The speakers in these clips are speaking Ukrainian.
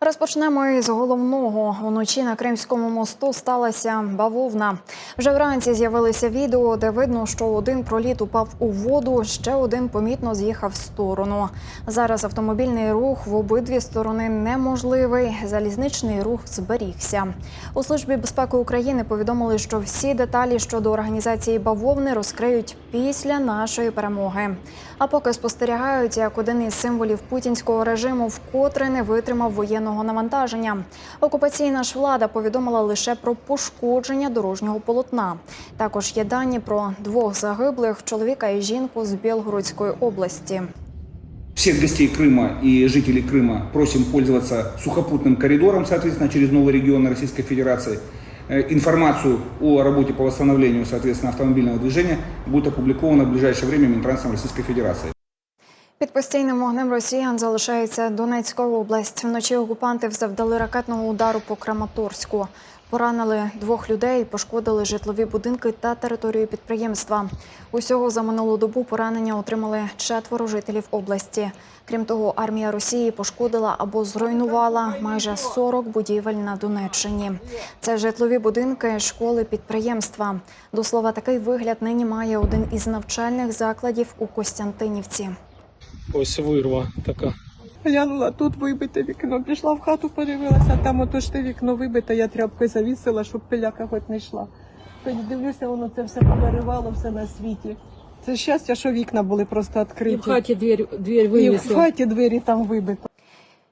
Розпочнемо із головного. Уночі на Кримському мосту сталася бавовна. Вже вранці з'явилися відео, де видно, що один проліт упав у воду, ще один помітно з'їхав в сторону. Зараз автомобільний рух в обидві сторони неможливий. Залізничний рух зберігся. У службі безпеки України повідомили, що всі деталі щодо організації бавовни розкриють після нашої перемоги. А поки спостерігають, як один із символів путінського режиму вкотре не витримав воєнного навантаження. Окупаційна ж влада повідомила лише про пошкодження дорожнього полотна. Також є дані про двох загиблих чоловіка і жінку з Білгородської області. Всех гостей Крыма и жителей Крыма просим пользоваться сухопутным коридором, соответственно, через новые регионы Российской Федерации. Э, Информацию о работе по восстановлению, соответственно, автомобильного движения будет опубликована в ближайшее время Минтрансом Российской Федерации. Під постійним вогнем росіян залишається Донецька область. Вночі окупанти завдали ракетного удару по Краматорську. Поранили двох людей, пошкодили житлові будинки та територію підприємства. Усього за минулу добу поранення отримали четверо жителів області. Крім того, армія Росії пошкодила або зруйнувала майже 40 будівель на Донеччині. Це житлові будинки, школи, підприємства. До слова, такий вигляд нині має один із навчальних закладів у Костянтинівці. Ось вирва така. Глянула, тут вибите вікно. Пішла в хату, подивилася, там ото ж те вікно вибите, я тряпкою завісила, щоб пиляка хоч не йшла. Тоді дивлюся, воно це все повиривало, все на світі. Це щастя, що вікна були просто И відкриті. в хате дверь, дверь І в хаті двері там вибито.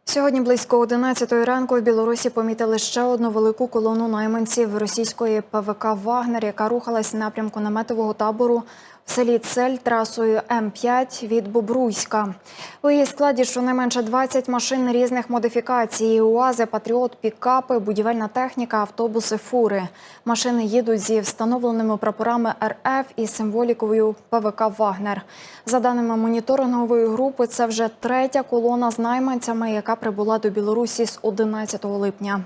Сьогодні близько 11 ранку в Білорусі помітили ще одну велику колону найманців російської ПВК Вагнер, яка рухалась в напрямку наметового табору в селі Цель трасою М5 від Бобруйська. У її складі щонайменше 20 машин різних модифікацій: УАЗи, Патріот, пікапи, будівельна техніка, автобуси, фури. Машини їдуть зі встановленими прапорами РФ і символікою ПВК Вагнер. За даними моніторингової групи, це вже третя колона з найманцями, яка прибула до Білорусі з 11 липня.